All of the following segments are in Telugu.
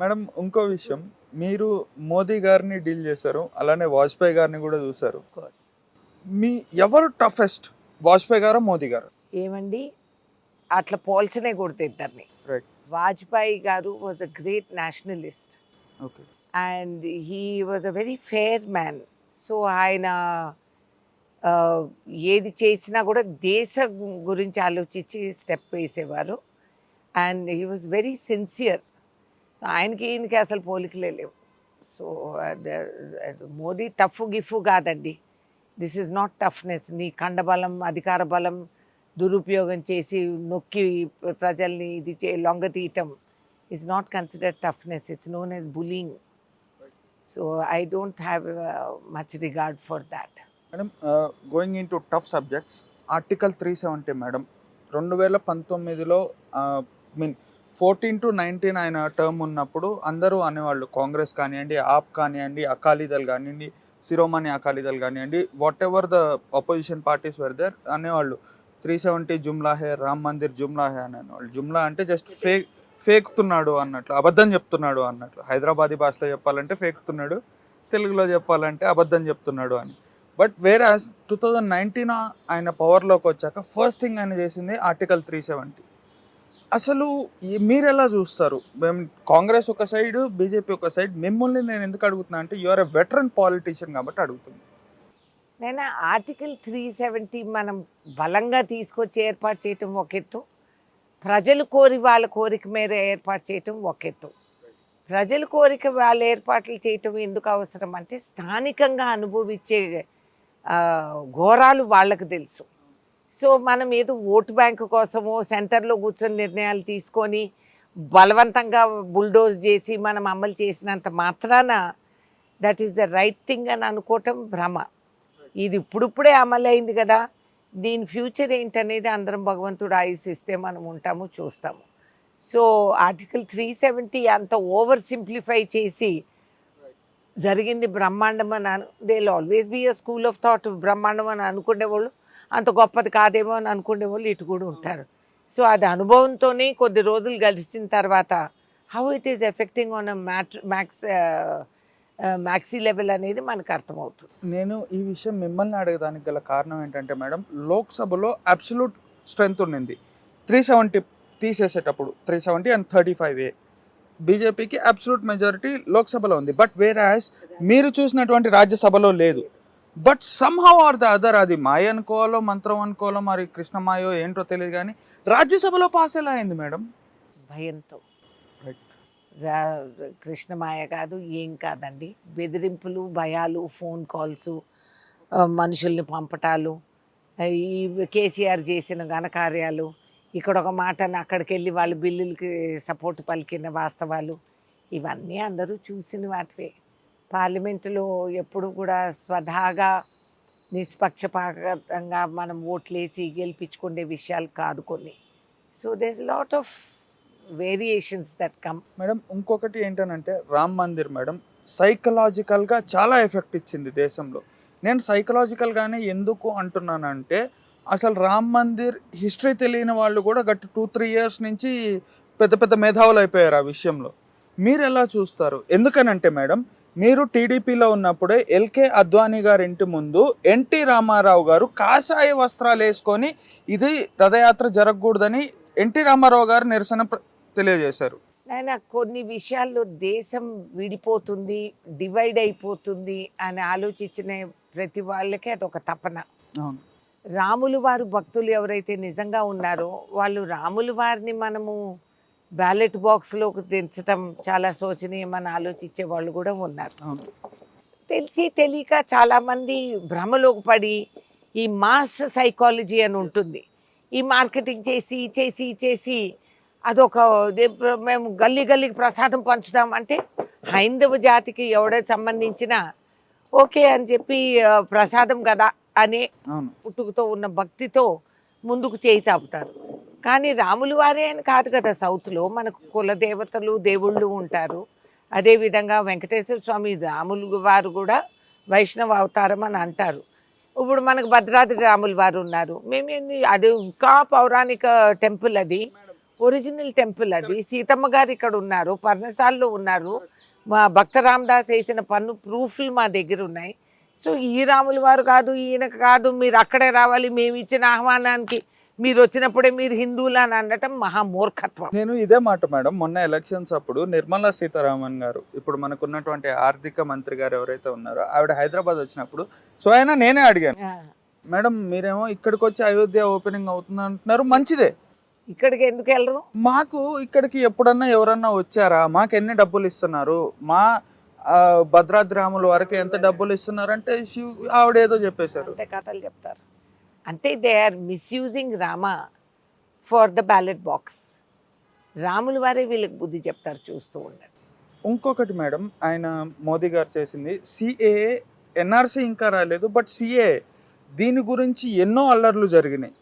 మేడం ఇంకో విషయం. మీరు మోదీ గారిని డీల్ చేశారు అలానే వాజ్పేయి గారిని కూడా చూశారు. మీ ఎవరు టఫెస్ట్ వాజ్పేయి గారా మోదీ గారు? ఏమండి? అట్లా పోల్చనే కొడితే ఇద్దరిని. రైట్ వాజ్పేయి గారు was a great nationalist okay and he was a very fair man so ఆయన ఏది చేసినా కూడా దేశ గురించి ఆలోచించి స్టెప్ వేసేవారు. And he was very sincere ఆయనకి ఈయనకి అసలు పోలికలే లేవు. సో మోదీ టఫ్ గిఫ్ కాదండి. This is not toughness. నీ కండబలం అధికార బలం దురుపయోగం చేసి నొక్కి ప్రజల్ని ఇది చే లొంగ తీయటం is not considered toughness it's known as bullying so I don't have much regard for that madam going into tough subjects article three seventy madam రెండు వేల పంతొమ్మిదిలో మీన్ ఫోర్టీన్ టు నైన్టీన్ ఆయన టర్మ్ ఉన్నప్పుడు అందరూ అనేవాళ్ళు కాంగ్రెస్ కానివ్వండి ఆప్ కానివ్వండి అకాలీదల్ కానివ్వండి శిరోమణి అకాలీదల్ కానివ్వండి whatever the opposition parties were there అనేవాళ్ళు. త్రీ సెవెంటీ జుమ్లా హే రామ్ మందిర్ జుమ్లా హే అని అనేవాళ్ళు. జుమ్లా అంటే జస్ట్ ఫేక్ ఫేక్తున్నాడు అన్నట్లు అబద్ధం చెప్తున్నాడు అన్నట్లు. హైదరాబాదీ భాషలో చెప్పాలంటే ఫేక్తున్నాడు తెలుగులో చెప్పాలంటే అబద్ధం చెప్తున్నాడు అని. బట్ వేరే టూ థౌజండ్ నైన్టీన్ ఆయన పవర్లోకి వచ్చాక ఫస్ట్ థింగ్ ఆయన చేసింది ఆర్టికల్ త్రీ సెవెంటీ అసలు మీరు ఎలా చూస్తారు? మేము కాంగ్రెస్ ఒక సైడ్ బీజేపీ ఒక సైడ్ మిమ్మల్ని నేను ఎందుకు అడుగుతున్నా అంటే యూఆర్ ఎ వెటరన్ పాలిటీషియన్ కాబట్టి అడుగుతుంది నేను? ఆర్టికల్ త్రీ సెవెంటీ మనం బలంగా తీసుకొచ్చి ఏర్పాటు చేయటం ఒక ఎత్తు ప్రజలు కోరి వాళ్ళ కోరిక మేర ఏర్పాటు చేయటం ఒక ఎత్తు ప్రజల కోరిక వాళ్ళ ఏర్పాట్లు చేయటం ఎందుకు అవసరం అంటే స్థానికంగా అనుభవించే ఘోరాలు వాళ్ళకు తెలుసు. సో మనం ఏదో ఓటు బ్యాంకు కోసము సెంటర్లో కూర్చొని నిర్ణయాలు తీసుకొని బలవంతంగా బుల్డోజ్ చేసి మనం అమలు చేసినంత మాత్రాన that is the right thing అని అనుకోవటం భ్రమ. ఇది ఇప్పుడిప్పుడే అమలైంది కదా. దీని ఫ్యూచర్ ఏంటనేది అందరం భగవంతుడు ఆయుస్ ఇస్తే మనం ఉంటాము చూస్తాము. సో ఆర్టికల్ త్రీ సెవెంటీ అంత ఓవర్ సింప్లిఫై చేసి జరిగింది బ్రహ్మాండం అని అను they always be a school of thought బ్రహ్మాండం అని అనుకునేవాళ్ళు. అంత గొప్పది కాదేమో అని అనుకునే వాళ్ళు ఇటు కూడా ఉంటారు. సో అది అనుభవంతోనే కొద్ది రోజులు గడిచిన తర్వాత how it is affecting on mat max maxi level అనేది మనకు అర్థమవుతుంది. నేను ఈ విషయం మిమ్మల్ని అడగడానికి గల కారణం ఏంటంటే మేడం లోక్సభలో అబ్సల్యూట్ స్ట్రెంగ్త్ ఉండింది. Three seventy తీసేసేటప్పుడు three seventy and thirty five A బీజేపీకి అబ్సల్యూట్ మెజారిటీ లోక్సభలో ఉంది. బట్ వేర్ యాజ్ మీరు చూసినటువంటి రాజ్యసభలో లేదు. But somehow or the other అది మాయ అనుకోవాలో మంత్రం అనుకోవాలో మరి కృష్ణమాయో ఏంటో తెలియదు కానీ రాజ్యసభలో పాస్ ఎలా అయింది మేడం? భయంతో. కృష్ణమాయ కాదు ఏం కాదండి. బెదిరింపులు భయాలు ఫోన్ కాల్స్ మనుషుల్ని పంపటాలు ఈ కేసీఆర్ చేసిన ఘనకార్యాలు ఇక్కడ ఒక మాటను అక్కడికి వెళ్ళి వాళ్ళ బిల్లులకి సపోర్ట్ పలికిన వాస్తవాలు ఇవన్నీ అందరూ చూసిన వాటివే. పార్లమెంటులో ఎప్పుడు కూడా స్వధాగా నిష్పక్షపాతంగా మనం ఓట్లేసి గెలిపించుకునే విషయాలు కాదు కొన్ని. So these lot of variations that come madam ఇంకొకటి ఏంటనంటే రామ్ మందిర్ మేడం సైకలాజికల్గా చాలా ఎఫెక్ట్ ఇచ్చింది దేశంలో. నేను సైకలాజికల్గానే ఎందుకు అంటున్నానంటే అసలు రామ్ మందిర్ హిస్టరీ తెలియని వాళ్ళు కూడా గట్టి టూ త్రీ ఇయర్స్ నుంచి పెద్ద పెద్ద మేధావులు అయిపోయారు ఆ విషయంలో. మీరు ఎలా చూస్తారు? ఎందుకనంటే మేడం మీరు టీడీపీలో ఉన్నప్పుడే ఎల్కే అద్వానీ గారి ఇంటి ముందు ఎన్టీ రామారావు గారు కాషాయ వస్త్రాలు వేసుకొని ఇది రథయాత్ర జరగకూడదని ఎన్టీ రామారావు గారు నిరసన తెలియజేశారు. ఆయన కొన్ని విషయాల్లో దేశం విడిపోతుంది డివైడ్ అయిపోతుంది అని ఆలోచించిన ప్రతి వాళ్ళకి అదొక తపన. అవును. రాములు వారు భక్తులు ఎవరైతే నిజంగా ఉన్నారో వాళ్ళు రాములు వారిని మనము బ్యాలెట్ బాక్స్లోకి దించటం చాలా శోచనీయమని ఆలోచించే వాళ్ళు కూడా ఉన్నారు. తెలిసి తెలియక చాలామంది భ్రమలోకి పడి ఈ మాస్ సైకాలజీ అని ఉంటుంది. ఈ మార్కెటింగ్ చేసి చేసి చేసి అదొక మేము గల్లీ గల్లీకి ప్రసాదం పంచుతాం అంటే హైందవ జాతికి ఎవడో సంబంధించిన ఓకే అని చెప్పి ప్రసాదం కదా అనే పుట్టుకతో ఉన్న భక్తితో ముందుకు చేయి చాపుతారు. కానీ రాములు వారే అని కాదు కదా సౌత్లో మనకు కుల దేవతలు దేవుళ్ళు ఉంటారు. అదేవిధంగా వెంకటేశ్వర స్వామి రాములు వారు కూడా వైష్ణవ అవతారం అని అంటారు. ఇప్పుడు మనకు భద్రాద్రి రాములు వారు ఉన్నారు. మేము అది ఇంకా పౌరాణిక టెంపుల్ అది. ఒరిజినల్ టెంపుల్ అది. సీతమ్మ గారు ఇక్కడ ఉన్నారు పర్ణశాలలో ఉన్నారు. మా భక్త రామదాస్ వేసిన పన్ను ప్రూఫ్లు మా దగ్గర ఉన్నాయి. సో ఈ రాములు వారు కాదు ఈయన కాదు మీరు అక్కడే రావాలి మేము ఇచ్చిన ఆహ్వానానికి మీరు వచ్చినప్పుడే మీరు హిందువులు అని అనటం మహా మూర్ఖత్వం. నేను ఇదే మాట మేడం. మొన్న ఎలక్షన్స్ అప్పుడు నిర్మలా సీతారామన్ గారు ఇప్పుడు మనకున్నటువంటి ఆర్థిక మంత్రి గారు ఎవరైతే ఉన్నారో ఆవిడ హైదరాబాద్ వచ్చినప్పుడు సో అయినా నేనే అడిగాను. మేడం మీరేమో ఇక్కడికి వచ్చి అయోధ్య ఓపెనింగ్ అవుతుంది అంటున్నారు. మంచిదే. ఇక్కడికి ఎందుకు వెళ్ళరు? మాకు ఇక్కడికి ఎప్పుడన్నా ఎవరన్నా వచ్చారా? మాకు ఎన్ని డబ్బులు ఇస్తున్నారు? మా భద్రాద్రి రాముల వారికి ఎంత డబ్బులు ఇస్తున్నారు అంటే ఆవిడ ఏదో చెప్పేశారు. కథలు చెప్తారు. అంటే they are misusing Rama for the ballot box రాముల వారే వీళ్ళకి బుద్ధి చెప్తారు చూస్తూ ఉండండి. ఇంకొకటి మేడం ఆయన మోదీ గారు చేసింది సిఏఏ ఎన్ఆర్సీ ఇంకా రాలేదు బట్ సిఏ దీని గురించి ఎన్నో అల్లర్లు జరిగినాయి.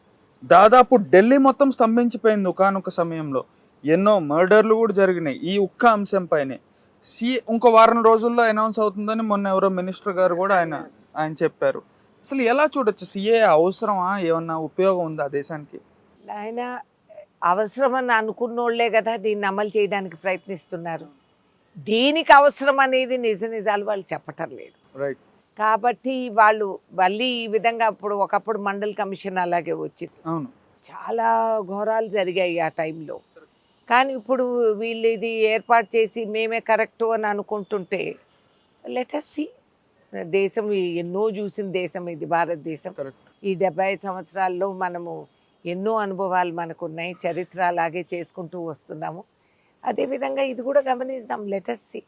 దాదాపు ఢిల్లీ మొత్తం స్తంభించిపోయింది ఒకనొక సమయంలో. ఎన్నో మర్డర్లు కూడా జరిగినాయి ఈ ఒక్క అంశం పైనే. సి ఇంకో వారం రోజుల్లో అనౌన్స్ అవుతుందని మొన్న ఎవరో మినిస్టర్ గారు కూడా ఆయన ఆయన చెప్పారు. అసలు ఎలా చూడొచ్చు? సిఏ అవసరమా? ఏమన్నా ఉపయోగం ఉందా దేశానికి? ఆయన అవసరమని అనుకున్నోళ్ళే కదా దీన్ని అమలు చేయడానికి ప్రయత్నిస్తున్నారు. దీనికి అవసరం అనేది నిజ నిజాలు వాళ్ళు చెప్పటం లేదు. రైట్. కాబట్టి వాళ్ళు మళ్ళీ ఈ విధంగా అప్పుడు ఒకప్పుడు మండల్ కమిషన్ అలాగే వచ్చింది. అవును. చాలా ఘోరాలు జరిగాయి ఆ టైంలో. కానీ ఇప్పుడు వీళ్ళు ఇది ఏర్పాటు చేసి మేమే కరెక్టు అని అనుకుంటుంటే లెటస్ సి దేశం ఎన్నో చూసిన దేశం ఇది భారతదేశం. ఈ డెబ్బై సంవత్సరాల్లో మనము ఎన్నో అనుభవాలు మనకున్నాయి చరిత్ర అలాగే చేసుకుంటూ వస్తున్నాము. అదేవిధంగా ఇది కూడా గమనిస్తాం లెటస్ సి